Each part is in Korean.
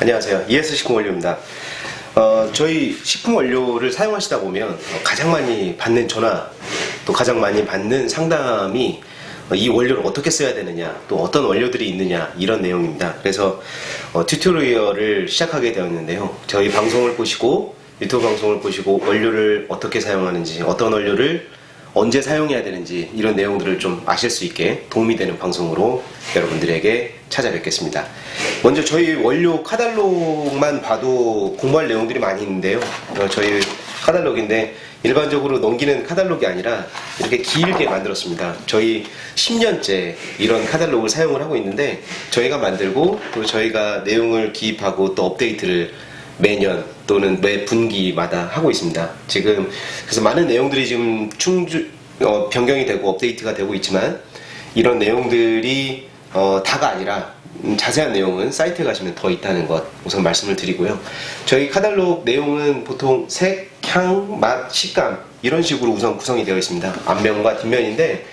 안녕하세요. ES 식품 원료입니다. 어, 저희 식품 원료를 사용하시다 보면 어, 가장 많이 받는 전화, 또 가장 많이 받는 상담이 어, 이 원료를 어떻게 써야 되느냐, 또 어떤 원료들이 있느냐, 이런 내용입니다. 그래서 어, 튜토리얼을 시작하게 되었는데요. 저희 방송을 보시고, 유튜브 방송을 보시고, 원료를 어떻게 사용하는지, 어떤 원료를 언제 사용해야 되는지 이런 내용들을 좀 아실 수 있게 도움이 되는 방송으로 여러분들에게 찾아뵙겠습니다. 먼저 저희 원료 카달록만 봐도 공부할 내용들이 많이 있는데요. 어, 저희 카달록인데 일반적으로 넘기는 카달록이 아니라 이렇게 길게 만들었습니다. 저희 10년째 이런 카달록을 사용을 하고 있는데 저희가 만들고 또 저희가 내용을 기입하고 또 업데이트를 매년 또는 매 분기마다 하고 있습니다. 지금 그래서 많은 내용들이 지금 충주 어, 변경이 되고 업데이트가 되고 있지만 이런 내용들이 어, 다가 아니라 음, 자세한 내용은 사이트에 가시면 더 있다는 것 우선 말씀을 드리고요. 저희 카달록 내용은 보통 색, 향, 맛, 식감 이런 식으로 우선 구성이 되어 있습니다. 앞면과 뒷면인데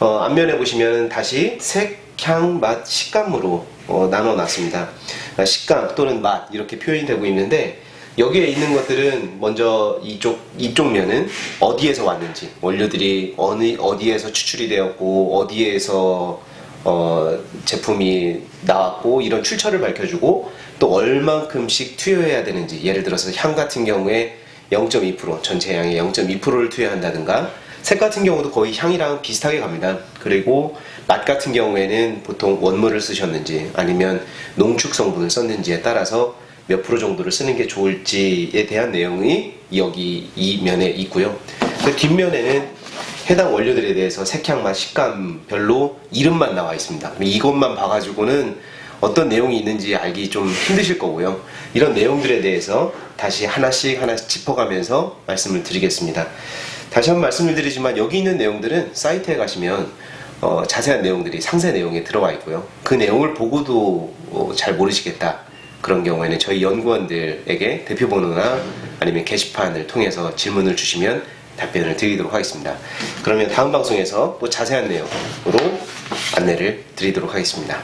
어, 앞면에 보시면 다시 색, 향, 맛, 식감으로 어, 나눠 놨습니다. 그러니까 식감 또는 맛 이렇게 표현이 되고 있는데 여기에 있는 것들은 먼저 이쪽 이쪽 면은 어디에서 왔는지 원료들이 어느 어디에서 추출이 되었고 어디에서 어, 제품이 나왔고 이런 출처를 밝혀주고 또 얼만큼씩 투여해야 되는지 예를 들어서 향 같은 경우에 0.2% 전체 향의 0.2%를 투여한다든가 색 같은 경우도 거의 향이랑 비슷하게 갑니다. 그리고 맛 같은 경우에는 보통 원물을 쓰셨는지 아니면 농축 성분을 썼는지에 따라서 몇 프로 정도를 쓰는 게 좋을지에 대한 내용이 여기 이 면에 있고요. 그 뒷면에는 해당 원료들에 대해서 색향, 맛, 식감별로 이름만 나와 있습니다. 이것만 봐가지고는 어떤 내용이 있는지 알기 좀 힘드실 거고요. 이런 내용들에 대해서 다시 하나씩 하나씩 짚어가면서 말씀을 드리겠습니다. 다시 한번 말씀을 드리지만 여기 있는 내용들은 사이트에 가시면 어, 자세한 내용들이 상세 내용에 들어와 있고요. 그 내용을 보고도 어, 잘 모르시겠다. 그런 경우에는 저희 연구원들에게 대표 번호나 아니면 게시판을 통해서 질문을 주시면 답변을 드리도록 하겠습니다. 그러면 다음 방송에서 또 자세한 내용으로 안내를 드리도록 하겠습니다.